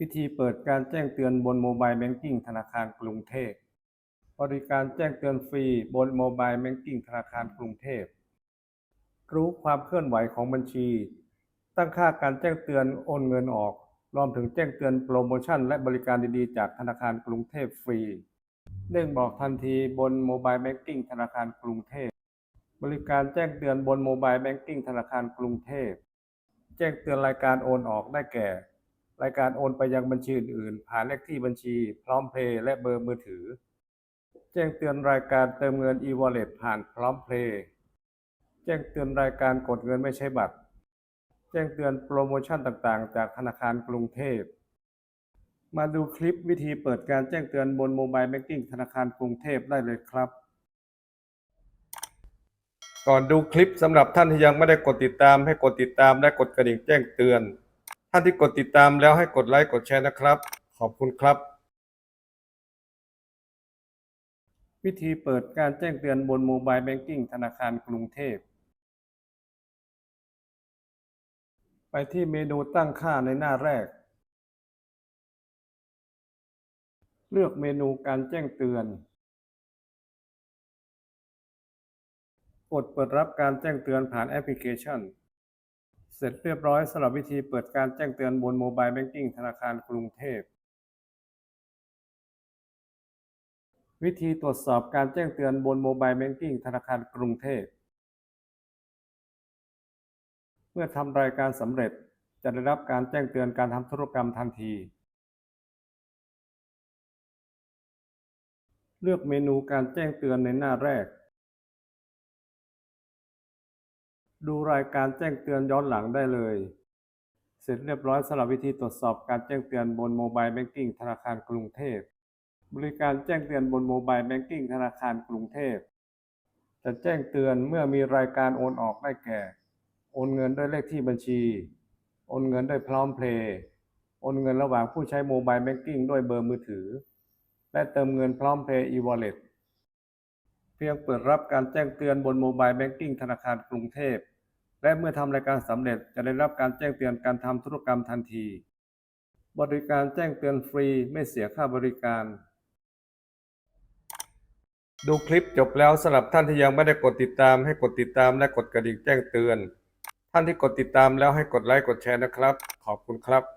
วิธีเปิดการแจ้งเตือนบนโมบายแบงกิ้งธนาคารกรุงเทพ บริการแจ้งเตือนฟรีบนโมบายแบงกิ้งธนาคารกรุงเทพ รู้ความเคลื่อนไหวของบัญชี ตั้งค่าการแจ้งเตือนโอนเงินออก รวมถึงแจ้งเตือนโปรโมชั่นและบริการดีๆ จากธนาคารกรุงเทพฟรี เด้งบอกทันทีบนโมบายแบงกิ้งธนาคารกรุงเทพ บริการแจ้งเตือนบนโมบายแบงกิ้งธนาคารกรุงเทพ แจ้งเตือนรายการโอนออกได้แก่ รายการโอนไปยังบัญชีอื่นๆ ผ่านเลขที่บัญชี พร้อมเพย์และเบอร์มือถือ แจ้งเตือนรายการเติมเงิน e-wallet ผ่านพร้อมเพย์แจ้งเตือนรายการกดเงินไม่ใช้บัตร แจ้งเตือนโปรโมชั่นต่างๆ จากธนาคารกรุงเทพ มาดูคลิปวิธีเปิดการแจ้งเตือนบนโมบายแบงกิ้งธนาคารกรุงเทพได้เลยครับก่อนดูคลิปสำหรับท่านที่ยังไม่ได้กดติดตามให้กดติดตามและกดกระดิ่งแจ้งเตือน ท่านที่กดติดตามแล้วให้กดไลค์กดแชร์นะครับ ขอบคุณครับ วิธีเปิดการแจ้งเตือนบนโมบายแบงกิ้งธนาคารกรุงเทพ ไปที่เมนูตั้งค่าในหน้าแรก เลือกเมนูการแจ้งเตือน กดเปิดรับการแจ้งเตือนผ่านแอปพลิเคชัน เสร็จเรียบร้อยสำหรับวิธีเปิดการแจ้งเตือนบนโมบายแบงกิ้งธนาคารกรุงเทพ วิธีตรวจสอบการแจ้งเตือนบนโมบายแบงกิ้งธนาคารกรุงเทพ เมื่อทำรายการสำเร็จจะได้รับการแจ้งเตือนการทำธุรกรรมทันที เลือกเมนูการแจ้งเตือนในหน้าแรก ดูรายการแจ้งเตือนย้อนหลังได้เลย เสร็จเรียบร้อยสำหรับวิธีตรวจสอบการแจ้งเตือนบนโมบายแบงกิ้งธนาคารกรุงเทพ บริการแจ้งเตือนบนโมบายแบงกิ้งธนาคารกรุงเทพ จะแจ้งเตือนเมื่อมีรายการโอนออกได้แก่ โอนเงินด้วยเลขที่บัญชี โอนเงินด้วยพร้อมเพลย์โอนเงินระหว่างผู้ใช้โมบายแบงกิ้งด้วยเบอร์มือถือ และเติมเงินพร้อมเพย์ e-wallet เพียงเปิดรับการแจ้งเตือนบนโมบายแบงกิ้งธนาคารกรุงเทพ และเมื่อทำรายการสำเร็จจะได้รับการแจ้งเตือนการทำธุรกรรมทันที บริการแจ้งเตือนฟรีไม่เสียค่าบริการ ดูคลิปจบแล้วสำหรับท่านที่ยังไม่ได้กดติดตามให้กดติดตามและกดกระดิ่งแจ้งเตือน ท่านที่กดติดตามแล้วให้กดไลค์กดแชร์นะครับ ขอบคุณครับ